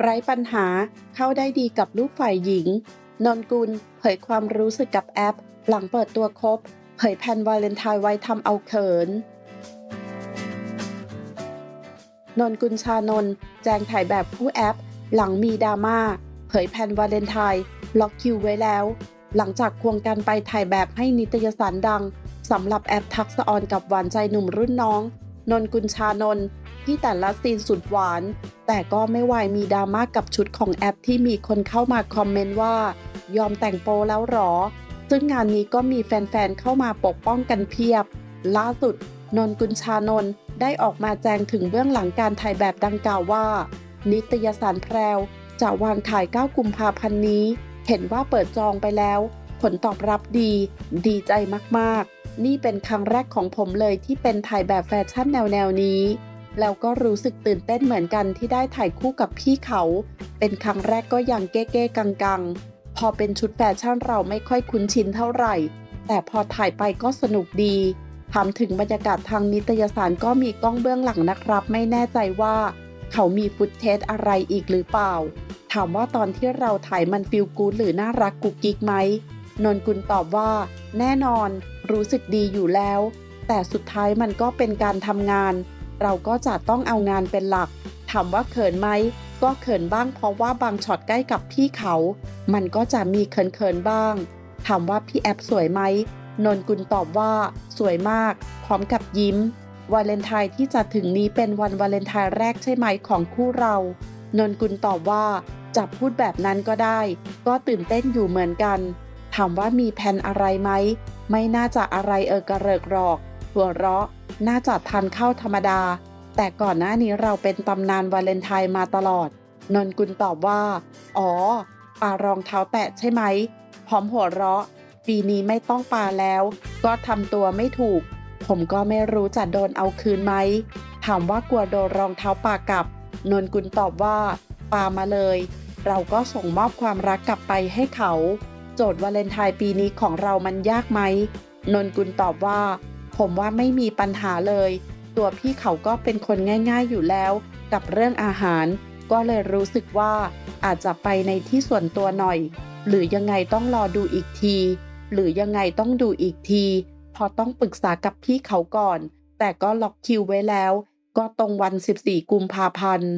ไร้ปัญหาเข้าได้ดีกับลูกฝ่ายหญิง นนกุล เผยความรู้สึกกับแอป หลังเปิดตัวคบ เผยแผนวาเลนไทน์ไว้ทำเอาเขิน นนกุลชานนท์แจงถ่ายแบบคู่แอป หลังมีดราม่าเผยแผนวาเลนไทน์ล็อกคิวไว้แล้ว หลังจากควงกันไปถ่ายแบบให้นิตยสารดัง สำหรับแอปทักษะออนกับหวานใจหนุ่มรุ่นน้อง นนกุลชานนที่แต่ละซีนสุดหวาน แต่ก็ไม่วายมีดราม่ากับชุดของแอปที่มีคนเข้ามาคอมเมนต์ว่า ยอมแต่งโปแล้วหรอ ซึ่งงานนี้ก็มีแฟนๆเข้ามาปกป้องกันเพียบ ล่าสุด นนกุลชานนได้ออกมาแจ้งถึงเบื้องหลังการถ่ายแบบดังกล่าวว่า นิตยสารแพรวจะวางขาย 9 กุมภาพันธ์นี้ เห็นว่าเปิดจองไปแล้ว ผลตอบรับดี ดีใจมากๆ นี่เป็นครั้งแรกของผมเลยที่เป็นถ่ายแบบแฟชั่นแนวแนวนี้ แล้วก็รู้สึกตื่นเต้นเหมือนกันที่ได้ถ่ายคู่กับพี่เขา เป็นครั้งแรกก็ยังเก้เก้กังกังๆ พอเป็นชุดแฟชั่นเราไม่ค่อยคุ้นชินเท่าไหร่ แต่พอถ่ายไปก็สนุกดีถามถึงบรรยากาศทางนิตยสารก็มีกล้องเบื้องหลังนะครับ ไม่แน่ใจว่า เขามีฟุตเทสอะไรอีกหรือเปล่า ถามว่าตอนที่เราถ่ายมันฟิลกูดหรือน่ารักกุ๊กกิ๊กไหม นนกุลตอบว่า แน่นอนรู้สึกดีอยู่แล้ว แต่สุดท้ายมันก็เป็นการทำงาน เราก็จะต้องเอางานเป็นหลัก ถามว่าเขินไหม ก็เขินบ้างเพราะว่าบางช็อตใกล้กับพี่เขา มันก็จะมีเขินๆบ้าง ถามว่าพี่แอปสวยไหม นนกุลตอบว่า สวยมาก พร้อมกับยิ้ม วาเลนไทน์ที่จะถึงนี้เป็นวันวาเลนไทน์แรกใช่ไหมของคู่เรา นนกุลตอบว่าจะพูดแบบนั้นก็ได้ ก็ตื่นเต้นอยู่เหมือนกัน ถามว่ามีแผนอะไรไหม ไม่น่าจะอะไรเออกระเริกหรอก หัวเราะ น่าจะทานข้าวธรรมดา แต่ก่อนหน้านี้เราเป็นตำนานวาเลนไทน์มาตลอด นนกุลตอบว่า อ๋อปารองเท้าแตะใช่ไหม พร้อมหัวเราะ ปีนี้ไม่ต้องปาแล้ว ก็ทำตัวไม่ถูก ผมก็ไม่รู้จะโดนเอาคืนไหม ถามว่ากลัวโดนรองเท้าปากลับ นนกุลตอบว่า ปามาเลย เราก็ส่งมอบความรักกลับไปให้เขา โจทย์วาเลนไทน์ปีนี้ของเรามันยากไหมนนกุลตอบว่า ผมว่าไม่มีปัญหาเลย ตัวพี่เขาก็เป็นคนง่าย ๆอยู่แล้ว กับเรื่องอาหาร ก็เลยรู้สึกว่าอาจจะไปในที่ส่วนตัวหน่อย หรือยังไงต้องรอดูอีกที หรือยังไงต้องดูอีกที พอต้องปรึกษากับพี่เขาก่อน แต่ก็ล็อกคิวไว้แล้ว ก็ตรงวัน 14 กุมภาพันธ์